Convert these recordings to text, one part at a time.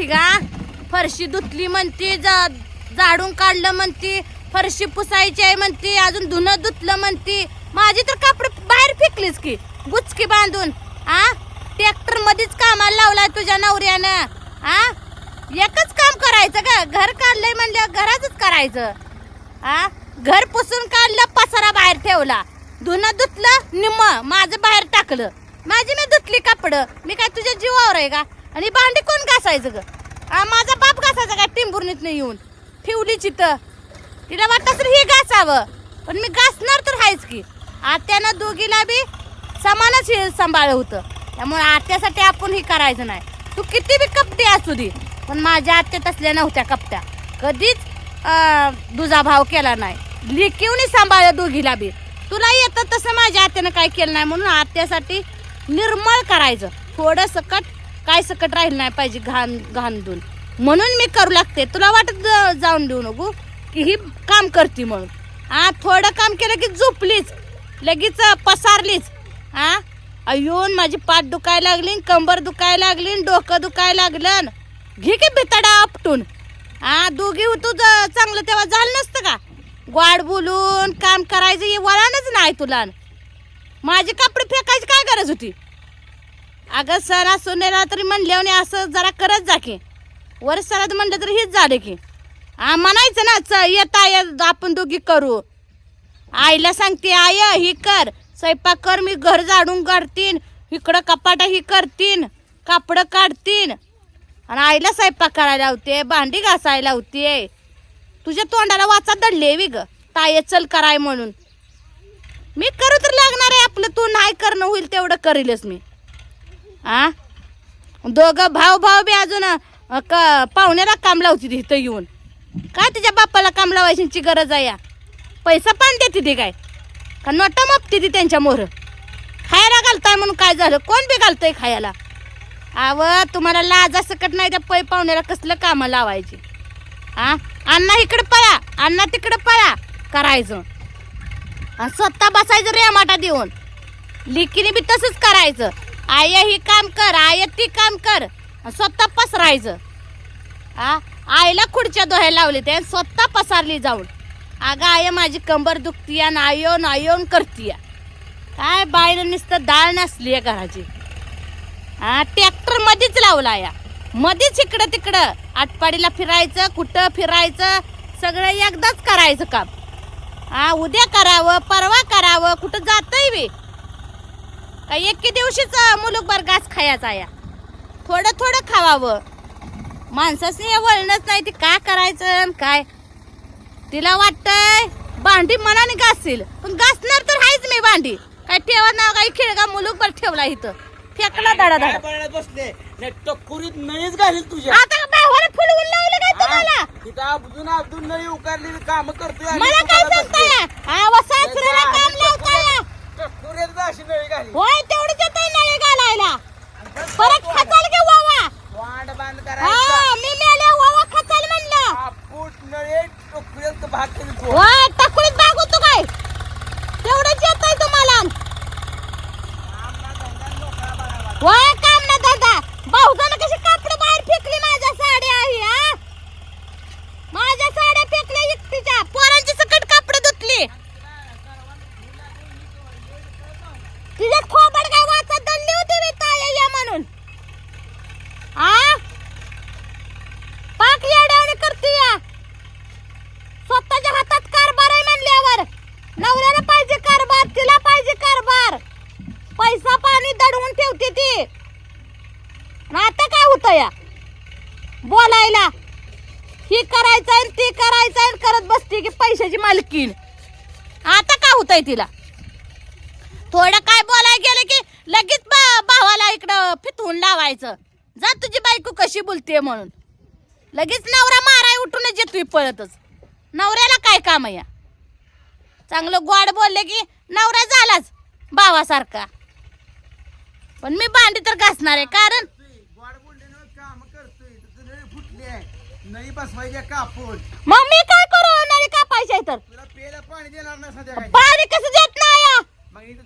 माहिती का? फरशी धुतली म्हणती जा- झाडून काढलं म्हणती फरशी पुसायची आहे म्हणती अजून धुणं धुतलं म्हणती. माझी तर कापड बाहेर फेकलीच की गुचकी बांधून. आ? ट्रॅक्टर मध्येच कामाला लावलाय तुझ्या नवऱ्यानं. आ? एकच काम करायचं का? घर काढलंय म्हणलं घरातच करायचं. आ? घर पुसून काढलं पसारा बाहेर ठेवला. धुणं धुतलं निम्म माझं बाहेर टाकलं. माझी मी धुतली कापडं. मी काय तुझ्या जीवावर आहे का? आणि भांडी कोण घासायचं ग? माझा बाप घासायचा काय? टिंबुर्णीत नाही येऊन. ठेवली तर तिला वाटत असेल हे घासावं. पण मी घासणार तर आहेच की. आत्यानं दोघीला बी समानच हे सांभाळलं होतं. त्यामुळे आत्यासाठी आपण हे करायचं नाही. तू किती बी कपटी असू दे. पण माझ्या आत्या तसल्या नव्हत्या कपट्या. कधीच दुजा भाव केला नाही. लिखीवनी सांभाळलं दोघीला बी. तुला येतं तसं माझ्या आत्यानं काय केलं नाही म्हणून आत्यासाठी निर्मळ करायचं. थोडं सकट काय सकट राहिलं नाही पाहिजे घाण घाण देऊन म्हणून मी करू लागते. तुला वाटत जाऊन देऊ नको? की ही काम करते म्हणून. हा थोडं काम केलं की झोपलीच. लगेच पसारलीच. हा येऊन माझी पाठ दुखायला लागली कंबर दुखायला लागली डोकं दुखायला लागलं घे की बिताडा आपटून. हा दोघी तू चांगलं तेव्हा झालं नसतं का? गोड बोलून काम करायचं हे वळणच नाही तुला माझे कपडे फेकायची काय गरज होती? अगं सर असू नेला तरी म्हणल्याने असं जरा करत जा की. वर सणात म्हणलं तरी हेच झालं की. हा म्हणायचं ना च येता येत आपण दोघी करू. आईला सांगते आय ही कर. स्वयंपाक कर मी घर झाडून काढतीन. इकडं कपाटा ही करतीन. कापडं काढतीन. आणि आईला स्वयंपाक करायला होते भांडी घासायला होते तुझ्या तोंडाला वाचा दडले वी ग ताय चल कराय म्हणून. मी करू तर लागणार आहे आपलं तू नाही करणं होईल तेवढं करीलच मी. आ? दोघं भाऊ भाऊ बी अजून क- पाहुण्याला काम लावती इथं येऊन. काय तिच्या बाप्पाला काम लावायची गरज आहे या? पैसा पण देते ते काय? का नोटा मापते ती त्यांच्या मोर खायला घालताय म्हणून काय झालं? कोण बी घालतंय खायला? आव तुम्हाला लाजा सकट नाही त्या पै पाहुण्याला कसलं कामं लावायची? हा अण्णा इकडे पळा अण्णा तिकडे पळा करायचं. आणि स्वतः बसायचं रेमाटा देऊन. लिकीने बी तसंच करायचं. आय ही काम कर आय ती काम कर. स्वतः पसरायचं. आ? आईला खुर्च्या दोह्या लावली ते स्वतः पसारली जाऊन. अगं आय माझी कंबर दुखतीया नायो आयोन करतीया काय बाहेर नुसतं डाळ नसली आहे घराची. हा ट्रॅक्टर मध्येच लावला या. मध्येच इकडं तिकडं. आटपाडीला फिरायचं कुठं फिरायचं सगळं एकदाच करायचं काम. हा उद्या करावं परवा करावं कुठं जातंय बी. काय एके दिवशीच मुलुकभर घास खायचा या. थोडं थोडं खावावं. माणसाने हे वळणच नाही ते काय करायचं काय? तिला वाटतंय भांडी मनाने घासतील. पण घासणार तर आहेच मी भांडी. काय ठेवा ना काही खेळगा मुलुकभर ठेवला इथं. फेकला दाडा काय दाडा बसले? नाही टक्कुरीत नळीच घालील तुझ्या. आता भावाला फुलवून लावलं काय तुम्हाला? इथं अब्दून अब्दून नळी उकारलेली काम करतोय मला काय सांगताय? वसायचं काम लावताय टक्कुरीत बा अशी नळी घाली. होय तेवढीच येतोय नळे घालायला. परत खचाल की वावा वांड बांध हा करायचा मी मेले वावा खचाल म्हणलं. आपूट नळे टक्कुरीत भाग केली तू होय टाकुळीत भाग होतो काय तेवढंच येतोय तुम्हाला होय काम ना दादा भाऊजानं कशी कापड बाहेर फेकली माझ्या साड्या आहे हा माझ्या साड्या फेकल्या एकटीच्या पोरांची सकट कापड धुतली तिच्या खोबड काय वाचत दंडली होती मी ताया या म्हणून आ पाक येड्याने करते या स्वतःच्या हातात कारभार आहे म्हणल्यावर नवऱ्याला पाहिजे कारभार तिला पाहिजे कारभार पैसा पाणी दडवून ठेवते ती आणि आता काय होतं या बोलायला ही करायचं ती करायचं करत बसते की पैशाची मालकीन आता काय होतंय तिला? थोडं काय बोलायला गेलं की लगेच भावाला इकडं फितवून लावायचं. जा तुझी बायको कशी बोलते म्हणून. लगेच नवरा माराय उठूनच येतोय पळतच. नवऱ्याला काय काम आहे या? चांगलं गोड बोलले की नवरा झालाच भावासारखा. पण मी भांडी तर घासणार आहे कारण नाही बसवायचे कापून मग मी काय करू? नळी का पाहिजे तर. तुला पेला पाणी देणार नाही सध्या पाणी कसं देत नाही या?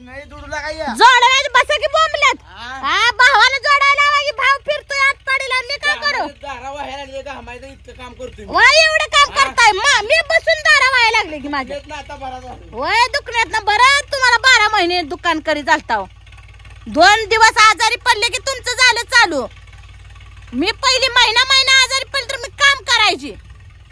नाही दुडू लागाय जोडायला बसा की बोंबल्यात. हा? भावाला जोडायला लावा भाव फिरतोय आत पाडीला. मी काय करू? दारा काम करतोय एवढं काम करताय. मग मी बसून दारा व्हायला लागले की माझे. वय दुखण्यात ना बरं. तुम्हाला बारा महिने दुकान करी चालता दोन दिवस आजारी पडले की तुमचं झालं चालू. मी पहिली महिना महिना आजारी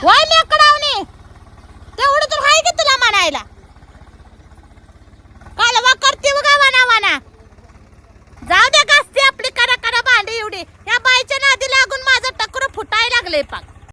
Why am